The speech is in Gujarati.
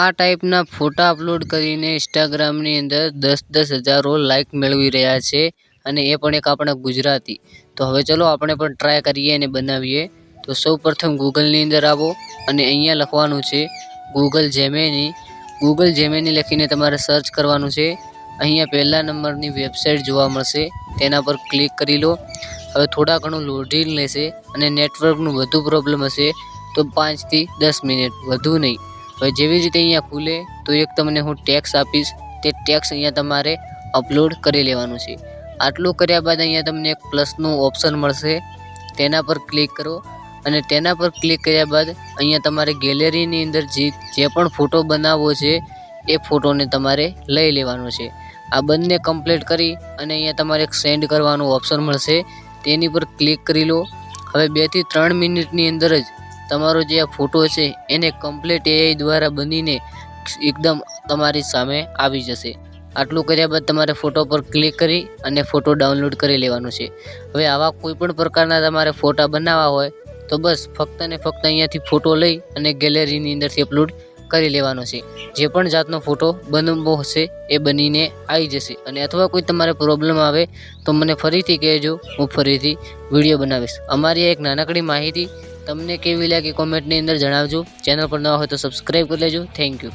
આ ટાઈપના ફોટા અપલોડ કરીને ઇન્સ્ટાગ્રામની અંદર દસ દસ હજારો લાઈક મેળવી રહ્યા છે અને એ પણ એક આપણા ગુજરાતી. તો હવે ચલો આપણે પણ ટ્રાય કરીએ અને બનાવીએ. તો સૌ પ્રથમ ગૂગલની અંદર આવો અને અહીંયા લખવાનું છે ગૂગલ જેમેની ગૂગલ જેમેની લખીને તમારે સર્ચ કરવાનું છે. અહીંયા પહેલા નંબરની વેબસાઇટ જોવા મળશે. તેના પર ક્લિક કરી લો. હવે થોડા ઘણું લોઢી લેશે અને નેટવર્કનું વધુ પ્રોબ્લેમ હશે તો પાંચથી દસ મિનિટ વધુ નહીં. હવે જેવી રીતે અહીંયા ખુલે, તો એક તમને હું ટેક્સ આપીશ. તે ટેક્સ અહીંયા તમારે અપલોડ કરી લેવાનું છે. આટલું કર્યા બાદ અહીંયા તમને એક પ્લસનું ઓપ્શન મળશે. તેના પર ક્લિક કરો અને તેના પર ક્લિક કર્યા બાદ અહીંયા તમારે ગેલેરીની અંદર જે જે પણ ફોટો બનાવવો છે, એ ફોટોને તમારે લઈ લેવાનો છે. આ બંને કમ્પ્લીટ કરી અને અહીંયા તમારે એક સેન્ડ કરવાનું ઓપ્શન મળશે. તેની પર ક્લિક કરી લો. હવે બેથી ત્રણ મિનિટની અંદર જ તમારો જે ફોટો છે, એને કમ્પ્લીટ એઆઈ દ્વારા બનીને એકદમ તમારી સામે આવી જશે. આટલું કર્યા બાદ તમારે ફોટો પર ક્લિક કરી અને ફોટો ડાઉનલોડ કરી લેવાનો છે. હવે આવા કોઈ પણ પ્રકારના તમારે ફોટા બનાવવા હોય, તો બસ ફક્ત ને ફક્ત અહીંયાથી ફોટો લઈ અને ગેલેરીની અંદરથી અપલોડ કરી લેવાનો છે. જે પણ જાતનો ફોટો બનવો હશે, એ બનીને આવી જશે. અને અથવા કોઈ તમારે પ્રોબ્લેમ આવે, તો મને ફરીથી કહેજો. હું ફરીથી વીડિયો બનાવીશ. અમારી એક નાનકડી માહિતી તમને કેવી લાગી કોમેન્ટની અંદર જણાવજો. ચેનલ પર નવા હોય તો સબસ્ક્રાઈબ કરી લેજો. Thank you